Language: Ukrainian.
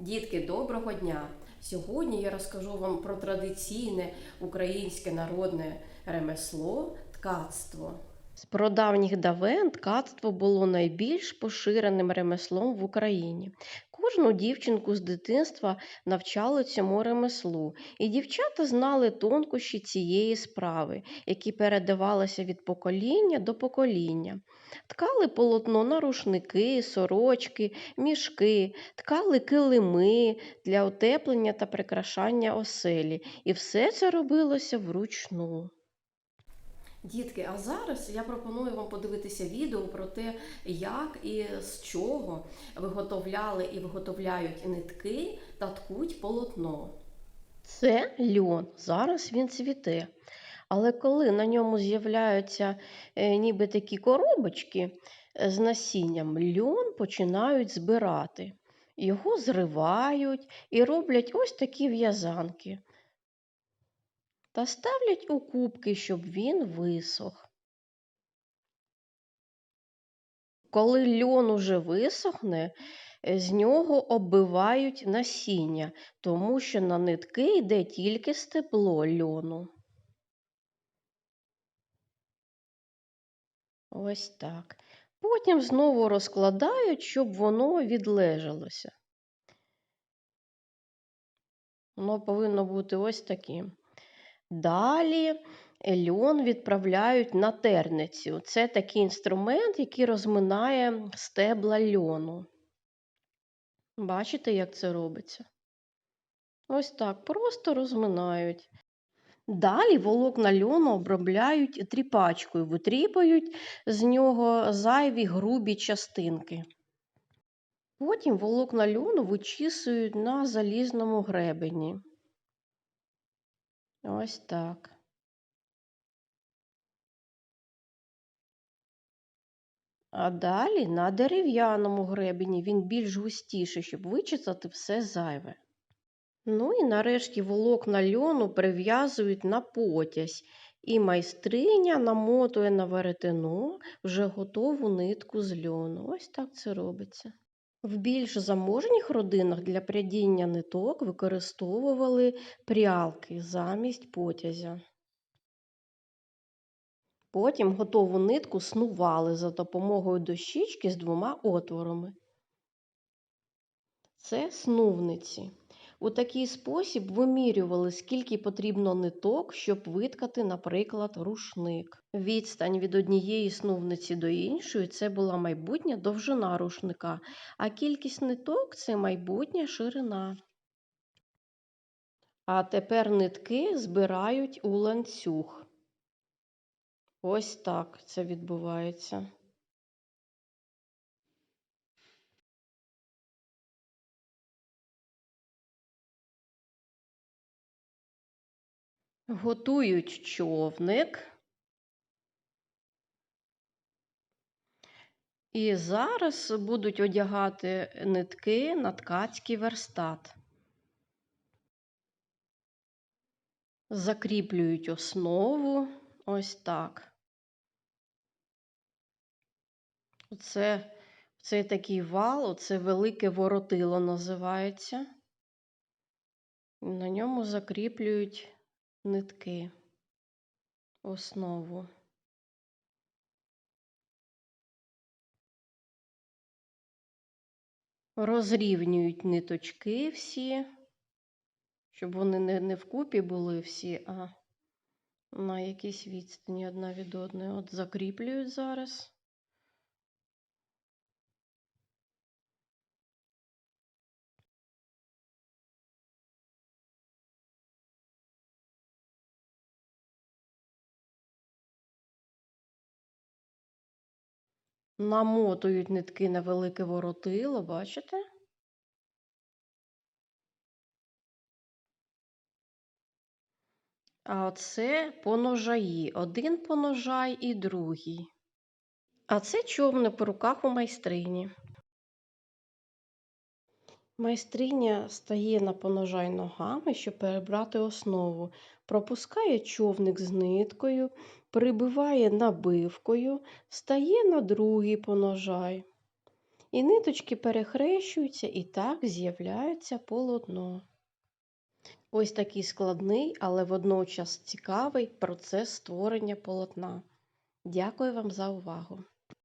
Дітки, доброго дня! Сьогодні я розкажу вам про традиційне українське народне ремесло ткацтво. З прадавніх давен ткацтво було найбільш поширеним ремеслом в Україні. Кожну дівчинку з дитинства навчали цьому ремеслу, і дівчата знали тонкощі цієї справи, які передавалися від покоління до покоління. Ткали полотно на рушники, сорочки, мішки, ткали килими для утеплення та прикрашання оселі. І все це робилося вручну. Дітки, а зараз я пропоную вам подивитися відео про те, як і з чого виготовляли і виготовляють нитки та ткуть полотно. Це льон. Зараз він цвіте. Але коли на ньому з'являються е, ніби такі коробочки е, з насінням, льон починають збирати. Його зривають і роблять ось такі в'язанки. Та ставлять у кубки, щоб він висох. Коли льон уже висохне, е, з нього оббивають насіння, тому що на нитки йде тільки стебло льону. Ось так. Потім знову розкладають, щоб воно відлежалося. Воно повинно бути ось таким. Далі льон відправляють на терницю. Це такий інструмент, який розминає стебла льону. Бачите, як це робиться? Ось так, просто розминають. Далі волокна льону обробляють тріпачкою, витріпають з нього зайві грубі частинки. Потім волокна льону вичісують на залізному гребені. Ось так. А далі на дерев'яному гребені він більш густіший, щоб вичесати все зайве. Ну і нарешті волокна льону прив'язують на потязь, і майстриня намотує на веретено вже готову нитку з льону. Ось так це робиться. В більш заможніх родинах для прядіння ниток використовували прялки замість потязя. Потім готову нитку снували за допомогою дощічки з двома отворами. Це снувниці. У такий спосіб вимірювали, скільки потрібно ниток, щоб виткати, наприклад, рушник. Відстань від однієї снувниці до іншої це була майбутня довжина рушника, а кількість ниток це майбутня ширина. А тепер нитки збирають у ланцюг. Ось так це відбувається. Готують човник. І зараз будуть одягати нитки на ткацький верстат. Закріплюють основу ось так. Оце цей такий вал, оце велике воротило називається. На ньому закріплюють нитки, основу. Розрівнюють ниточки всі, щоб вони не, не вкупі були всі, а на якійсь відстані одна від одної. От закріплюють зараз. Намотують нитки на велике воротило, бачите? А оце поножаї. Один поножай і другий. А це човни по руках у майстрині. Майстриня стає на поножай ногами, щоб перебрати основу, пропускає човник з ниткою, прибиває набивкою, стає на другий поножай І ниточки перехрещуються, і так з'являється полотно. Ось такий складний, але водночас цікавий процес створення полотна. Дякую вам за увагу!